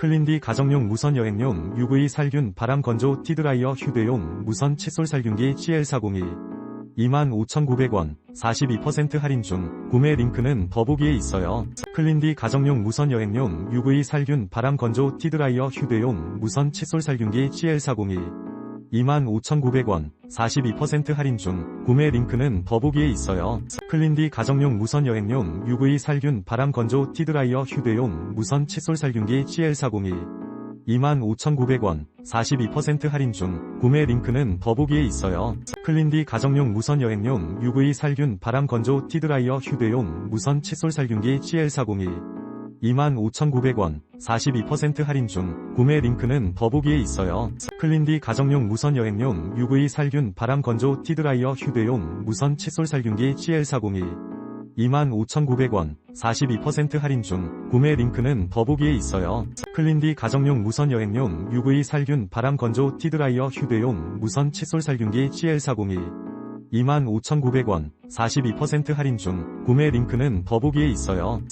클린디 가정용 무선 여행용 UV 살균 바람 건조 티드라이어 휴대용 무선 칫솔 살균기 CL401 25,900원 42% 할인 중 구매 링크는 더보기에 있어요. 클린디 가정용 무선 여행용 UV 살균 바람 건조 티드라이어 휴대용 무선 칫솔 살균기 CL401 25,900원 42% 할인 중 구매 링크는 더보기에 있어요. 클린디 가정용 무선 여행용 UV 살균 바람 건조 티드라이어 휴대용 무선 칫솔 살균기 CL401 25,900원 42% 할인 중 구매 링크는 더보기에 있어요. 클린디 가정용 무선 여행용 UV 살균 바람 건조 티드라이어 휴대용 무선 칫솔 살균기 CL401 25,900원 42% 할인 중 구매 링크는 더보기에 있어요. 클린디 가정용 무선 여행용 UV 살균 바람 건조 티드라이어 휴대용 무선 칫솔 살균기 CL401 25,900원 42% 할인 중 구매 링크는 더보기에 있어요. 클린디 가정용 무선 여행용 UV 살균 바람 건조 티드라이어 휴대용 무선 칫솔 살균기 CL401 25,900원 42% 할인 중 구매 링크는 더보기에 있어요.